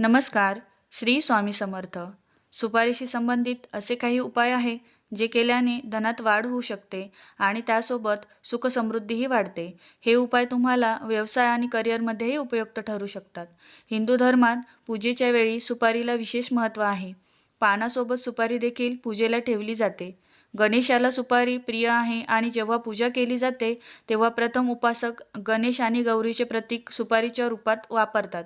नमस्कार श्री स्वामी समर्थ. सुपारीशी संबंधित असे काही उपाय आहे जे केल्याने धनात वाढ होऊ शकते आणि त्यासोबत सुखसमृद्धीही वाढते. हे उपाय तुम्हाला व्यवसाय आणि करिअरमध्येही उपयुक्त ठरू शकतात. हिंदू धर्मात पूजेच्या वेळी सुपारीला विशेष महत्त्व आहे. पानासोबत सुपारी देखील पूजेला ठेवली जाते. गणेशाला सुपारी प्रिय आहे आणि जेव्हा पूजा केली जाते तेव्हा प्रथम उपासक गणेश आणि गौरीचे प्रतीक सुपारीच्या रूपात वापरतात.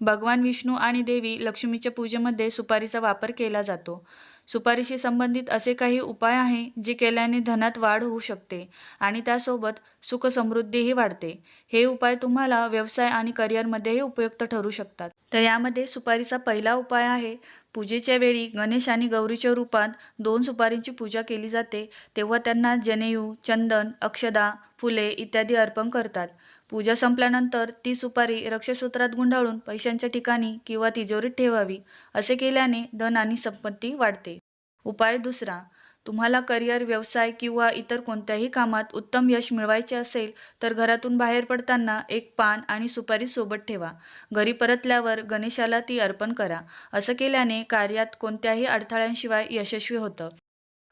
भगवान विष्णू आणि देवी लक्ष्मीच्या पूजेमध्ये सुपारीचा वापर केला जातो. सुपारीशी संबंधित असे काही उपाय आहे जे केल्याने धनात वाढ होऊ शकते आणि त्यासोबत सुखसमृद्धीही वाढते. हे उपाय तुम्हाला व्यवसाय आणि करिअरमध्येही उपयुक्त ठरू शकतात. तर यामध्ये सुपारीचा पहिला उपाय आहे पूजेच्या वेळी गणेश आणि गौरीच्या रूपात दोन सुपारींची पूजा केली जाते तेव्हा त्यांना जनेऊ चंदन अक्षदा फुले इत्यादी अर्पण करतात. पूजा संपल्यानंतर ती सुपारी रक्षसूत्रात गुंडाळून पैशांच्या ठिकाणी किंवा तिजोरीत ठेवावी असे केल्याने धन आणि संपत्ती वाढते. उपाय दुसरा तुम्हाला करिअर व्यवसाय किंवा इतर कोणत्याही कामात उत्तम यश मिळवायचे असेल तर घरातून बाहेर पडताना एक पान आणि सुपारी सोबत ठेवा. घरी परतल्यावर गणेशाला ती अर्पण करा असं केल्याने कार्यात कोणत्याही अडथळ्यांशिवाय यशस्वी होतं.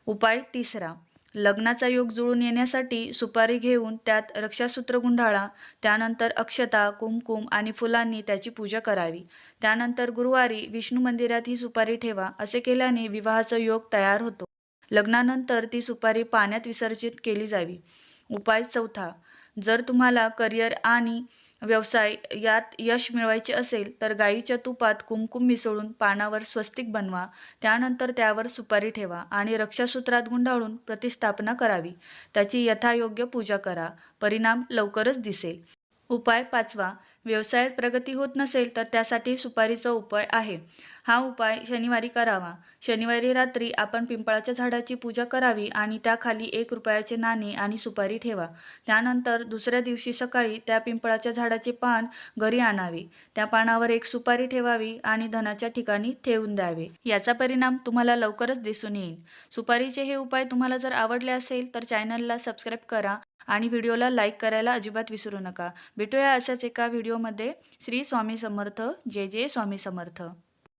उपाय तिसरा लग्नाचा योग जुळून येण्यासाठी सुपारी घेऊन त्यात रक्षासूत्र गुंडाळा त्यानंतर अक्षता कुमकुम आणि फुलांनी त्याची पूजा करावी. त्यानंतर गुरुवारी विष्णू मंदिरात ही सुपारी ठेवा असे केल्याने विवाहाचा योग तयार होतो. लग्नानंतर ती सुपारी पाण्यात विसर्जित केली जावी. उपाय चौथा जर तुम्हाला करिअर आणि व्यवसाय यात यश मिळवायचे असेल तर गाईच्या तुपात कुमकुम मिसळून पानावर स्वस्तिक बनवा. त्यानंतर त्यावर सुपारी ठेवा आणि रक्षासूत्रात गुंडाळून प्रतिष्ठापना करावी. त्याची यथायोग्य पूजा करा. परिणाम लवकरच दिसेल. उपाय पाचवा. व्यवसायात प्रगती होत नसेल तर त्यासाठी सुपारीचा उपाय आहे. हा उपाय शनिवारी करावा. शनिवारी रात्री आपण पिंपळाच्या झाडाची पूजा करावी आणि त्याखाली एक रुपयाचे नाणे आणि सुपारी ठेवा. त्यानंतर दुसऱ्या दिवशी सकाळी त्या पिंपळाच्या झाडाचे पान घरी आणावे. त्या पानावर एक सुपारी ठेवावी आणि धनाच्या ठिकाणी ठेवून द्यावे. याचा परिणाम तुम्हाला लवकरच दिसून येईल. सुपारीचे हे उपाय तुम्हाला जर आवडले असेल तर चॅनलला सबस्क्राईब करा. आणि व्हिडिओला लाईक करायला अजिबात विसरू नका. भेटूया अशाच एका व्हिडिओमध्ये. श्री स्वामी समर्थ. जय जय स्वामी समर्थ.